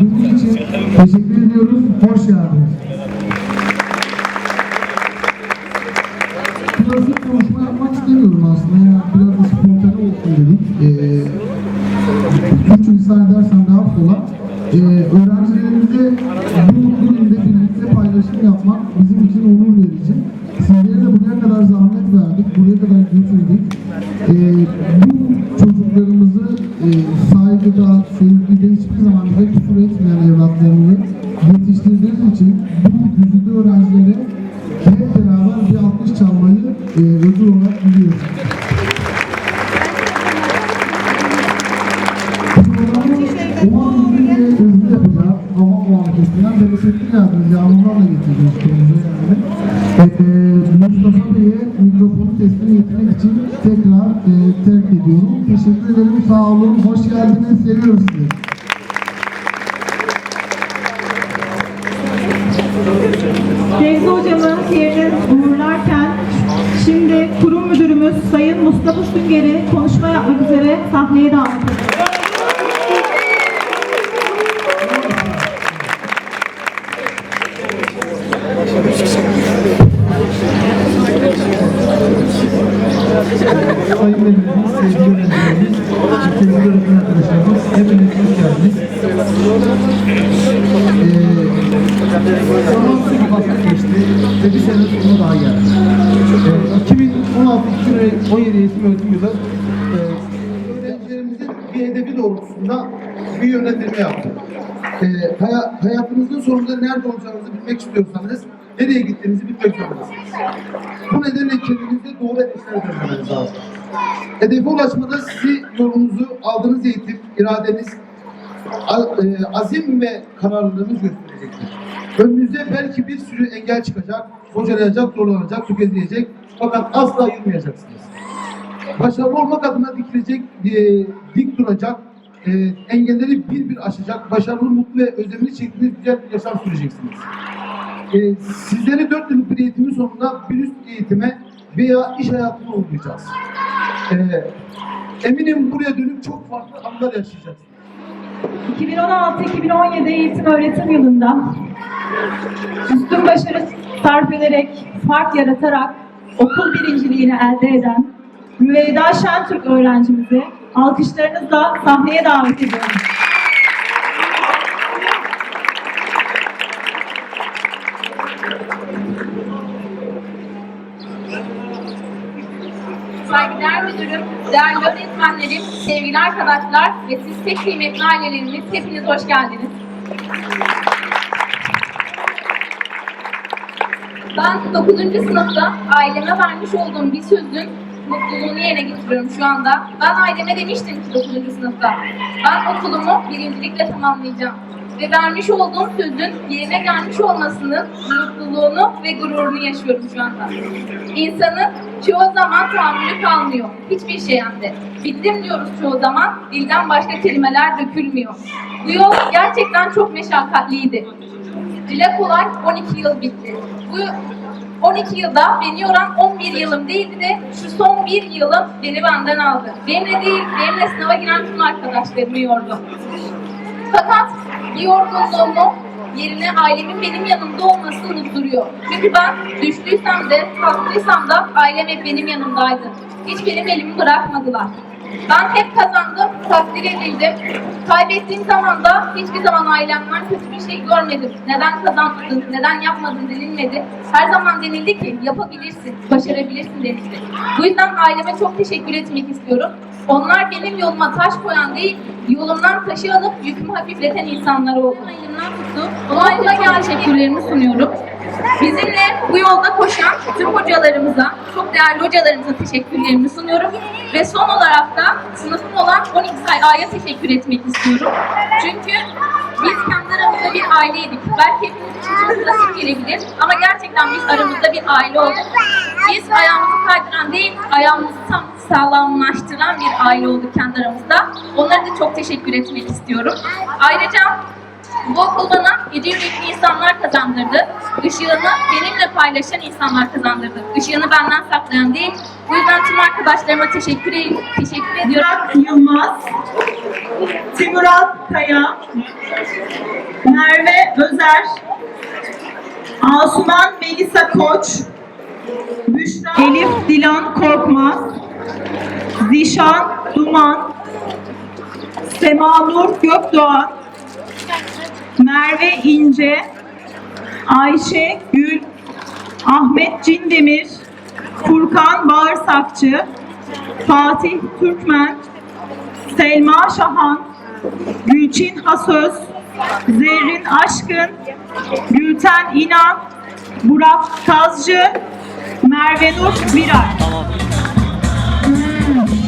Bunun için teşekkür ediyoruz. Hoş geldiniz. Klasik konuşma yapmak istemiyorum aslında. Yani biraz da spontane olsun dedik. Ee, üç insan edersen daha affola. Ee, öğrencilerimize bu mutlu günde birlikte paylaşım yapmak bizim için onur verici. Sizlere de buraya kadar zahmet verdik, buraya kadar getirdik. Ee, bu çocuklarımızı e, saygıda, sevgide e, ödül olarak biliyoruz. Programı Oman İzmir'e hızlı yapacağız. Hava muhabbetinden bereketli geldiniz. Yağmurlarla getirdiniz kendinize yani. Ee, Mustafa Bey'e mikrofonu teslim etmek için tekrar e, terk. Teşekkür ederim. Sağ olun. Hoş geldiniz. Seviyoruz sizi. Fevzi hocamı yerine Sayın Mustafa Sünger'i konuşma yapmak üzere sahneye davet ediyoruz. Sayın Velimimiz, sevgili öğrencilerimiz, sevgili öğretmen arkadaşlarımız, hepiniz hoş geldiniz. Ee, zaman sıkı geçti ve bir sene sonra daha geldi. Ee, 2016-2017 eğitim öğretim yılı e, öğrencilerimizin bir hedefi doğrultusunda bir yönlendirme yaptık. Ee, haya- hayatınızın sonunda nerede olacağınızı bilmek istiyorsanız nereye gittiğinizi bilmek zorundasınız. Bu nedenle kendinize doğru hedefler belirlemeniz lazım. Hedefe ulaşmada sizi yolunuzu, aldığınız eğitim, iradeniz, e, azim ve kararlılığınız gösterecektir. Önünüze belki bir sürü engel çıkacak, bocalayacak, zorlanacak, tökezleyecek fakat asla yılmayacaksınız. Başarılı olmak adına dikilecek, e, dik duracak, e, engelleri bir bir aşacak, başarılı, mutlu ve ödemli çektiğiniz güzel bir yaşam süreceksiniz. E, sizleri dört yıllık bir eğitimin sonunda bir üst eğitime veya iş hayatına uğurlayacağız. E, eminim buraya dönüp çok farklı anlar yaşayacaksınız. 2016-2017 eğitim öğretim yılında üstün başarı sarf ederek, fark yaratarak okul birinciliğini elde eden Rüveyda Şentürk öğrencimizi alkışlarınızla sahneye davet ediyorum. Saygıdeğer müdürüm, değerli öğretmenlerim, sevgili arkadaşlar ve siz pek kıymetli ailelerimiz hepiniz hoş geldiniz. Ben 9. sınıfta aileme vermiş olduğum bir sözün mutluluğunu yerine getiriyorum şu anda. Ben aileme demiştim ki 9. sınıfta, ben okulumu birincilikle tamamlayacağım. Ve vermiş olduğum sözün yerine gelmiş olmasının mutluluğunu ve gururunu yaşıyorum şu anda. İnsanın çoğu zaman tahammülü kalmıyor. Hiçbir şey hem de. Bittim diyoruz çoğu zaman, dilden başka kelimeler dökülmüyor. Bu yol gerçekten çok meşakkatliydi. Dile kolay 12 yıl bitti. Bu 12 yılda beni yoran 11 yılım değildi de şu son bir yılım beni benden aldı. Benimle değil, benimle sınava giren tüm arkadaşlarımı yordu. Fakat yorgunluğumu yerine ailemin benim yanımda olması unutturuyor. Çünkü ben düştüysem de, kalktıysam da ailem hep benim yanımdaydı. Hiç benim elimi bırakmadılar. Ben hep kazandım, takdir edildim. Kaybettiğim zaman da hiçbir zaman ailemden kötü bir şey görmedim. Neden kazandın, neden yapmadın denilmedi. Her zaman denildi ki yapabilirsin, başarabilirsin denildi. Bu yüzden aileme çok teşekkür etmek istiyorum. Onlar benim yoluma taş koyan değil, yolumdan taşı alıp yükümü hafifleten insanlar oldu. Elimden tuttu. Ona ayrıca teşekkürlerimi sunuyorum. Bizimle bu yolda koşan tüm hocalarımıza, çok değerli hocalarımıza teşekkürlerimi sunuyorum. Ve son olarak da sınıfım olan 12 A'ya teşekkür etmek istiyorum. Çünkü biz kendi aramızda bir aileydik. Belki hepimiz için çok klasik gelebilir ama gerçekten biz aramızda bir aile olduk. Biz ayağımızı kaydıran değil, ayağımızı tam sağlamlaştıran bir aile olduk kendi aramızda. Onlara da çok teşekkür etmek istiyorum. Ayrıca bu okul bana gece yürekli insanlar kazandırdı. Işığını benimle paylaşan insanlar kazandırdı. Işığını benden saklayan değil. Bu yüzden tüm arkadaşlarıma teşekkür, teşekkür ediyorum. Murat Yılmaz, Timurat Kaya, Merve Özer, Asuman Melisa Koç, Büşra Elif Dilan Korkmaz, Zişan Duman, Sema Nur Gökdoğan, Merve İnce, Ayşe Gül, Ahmet Cindemir, Furkan Bağırsakçı, Fatih Türkmen, Selma Şahan, Gülçin Hasöz, Zerrin Aşkın, Gülten İnan, Burak Kazcı, Merve Nur Viray. Aldın